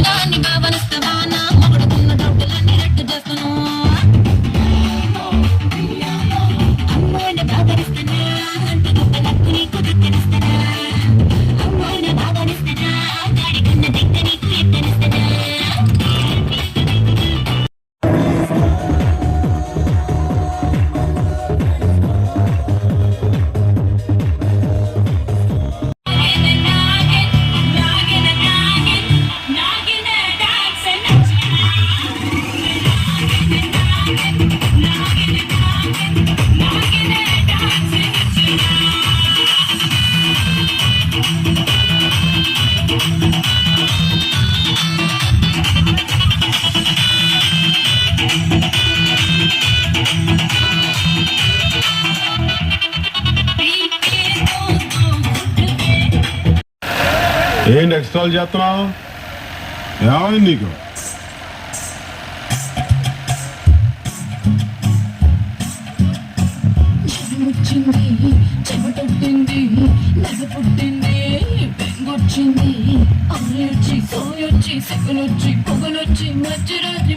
Nani babana ఏంటి ఎక్స్ట్రాల్ చేస్తున్నావు? ఏమైంది నీకు? వచ్చింది చెమటొట్టింది పుట్టింది బెంగొచ్చింది. ఆలొచ్చి సోయొచ్చి సెగలొచ్చి పొగలొచ్చి మధ్యరాత్రి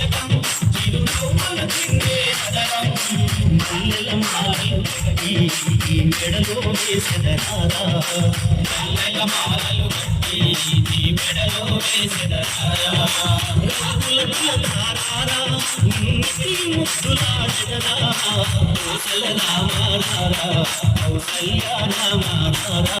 నాకేం తెలిసే చిత్తరాగి ఆర్ఎంపీ డాక్టర్ అడిగే నన్నడిగితే నాకేం తెలిసే మెడలో వేసెదరారా నల్లెల మాలలు కట్టి నీ మెడలో వేసెదరారా రాగుల తారారా ముట్టి ముద్దులాడరా కౌసల రామారా కౌసల్య రామారా